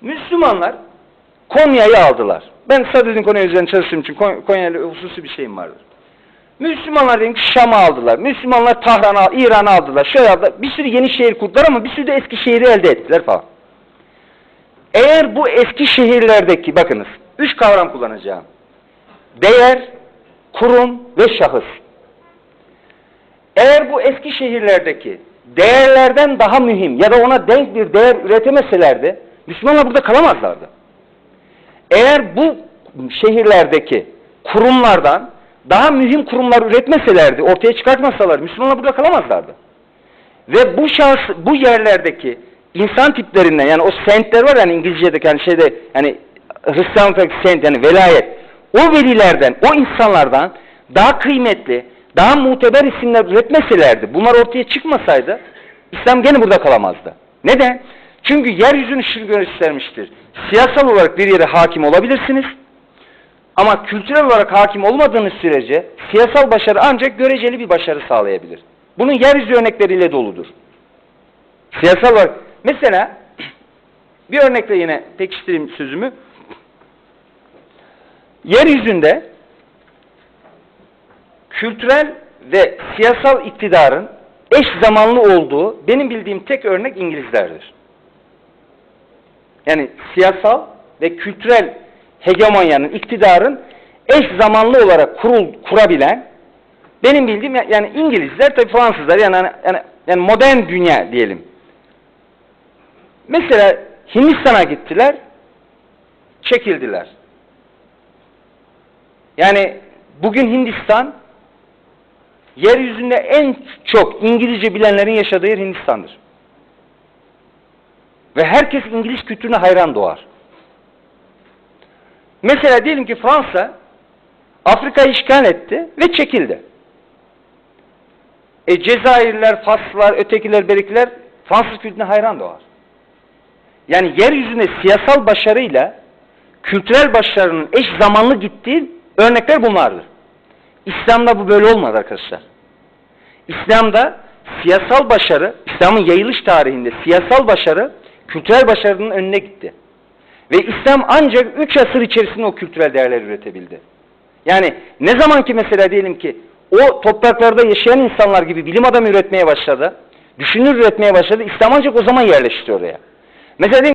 Müslümanlar Konya'yı aldılar. Ben Sadüz'ün Konya üzerine çalıştığım için Kon- Konya'yla hususi bir şeyim vardır. Müslümanlar diyelim ki Şam'ı aldılar. Müslümanlar Tahran'ı, al- İran'ı aldılar. Şöyle aldılar. Bir sürü yeni şehir kurdular ama bir sürü de eski şehri elde ettiler falan. Eğer bu eski şehirlerdeki, bakınız, üç kavram kullanacağım. Değer, kurum ve şahıs. Eğer bu eski şehirlerdeki değerlerden daha mühim ya da ona denk bir değer üretemeselerdi, Müslümanlar burada kalamazlardı. Eğer bu şehirlerdeki kurumlardan daha mühim kurumlar üretmeselerdi, ortaya çıkartmasalar Müslümanlar burada kalamazlardı. Ve bu şans, bu yerlerdeki insan tiplerinden yani o sentler var yani İngilizce'deki yani şeyde yani Hristiyanlıktaki sent yani velayet o velilerden, o insanlardan daha kıymetli, daha muteber isimler üretmeselerdi, bunlar ortaya çıkmasaydı İslam gene burada kalamazdı. Neden? Çünkü yeryüzünü şunu göstermiştir. Siyasal olarak bir yere hakim olabilirsiniz. Ama kültürel olarak hakim olmadığınız sürece siyasal başarı ancak göreceli bir başarı sağlayabilir. Bunun yeryüzü örnekleriyle doludur. Siyasal olarak mesela bir örnekle yine pekiştireyim sözümü. Yeryüzünde kültürel ve siyasal iktidarın eş zamanlı olduğu benim bildiğim tek örnek İngilizlerdir. Yani siyasal ve kültürel hegemonyanın, iktidarın eş zamanlı olarak kurul, kurabilen benim bildiğim ya- yani İngilizler tabii Fransızlar yani, yani, yani modern dünya diyelim. Mesela Hindistan'a gittiler, çekildiler. Yani bugün Hindistan yeryüzünde en çok İngilizce bilenlerin yaşadığı yer Hindistan'dır. Ve herkes İngiliz kültürüne hayran doğar. Mesela diyelim ki Fransa Afrika'yı işgal etti ve çekildi. E Cezayirler, Faslılar, ötekiler, berikiler Fransız kültürüne hayran doğar. Yani yeryüzünde siyasal başarıyla kültürel başarının eş zamanlı gittiği örnekler bunlardır. İslam'da bu böyle olmadı arkadaşlar. İslam'da siyasal başarı, İslam'ın yayılış tarihinde siyasal başarı kültürel başarının önüne gitti. Ve İslam ancak üç asır içerisinde o kültürel değerler üretebildi. Yani ne zaman ki mesela diyelim ki o topraklarda yaşayan insanlar gibi bilim adamı üretmeye başladı, düşünür üretmeye başladı, İslam ancak o zaman yerleşti oraya. Mesela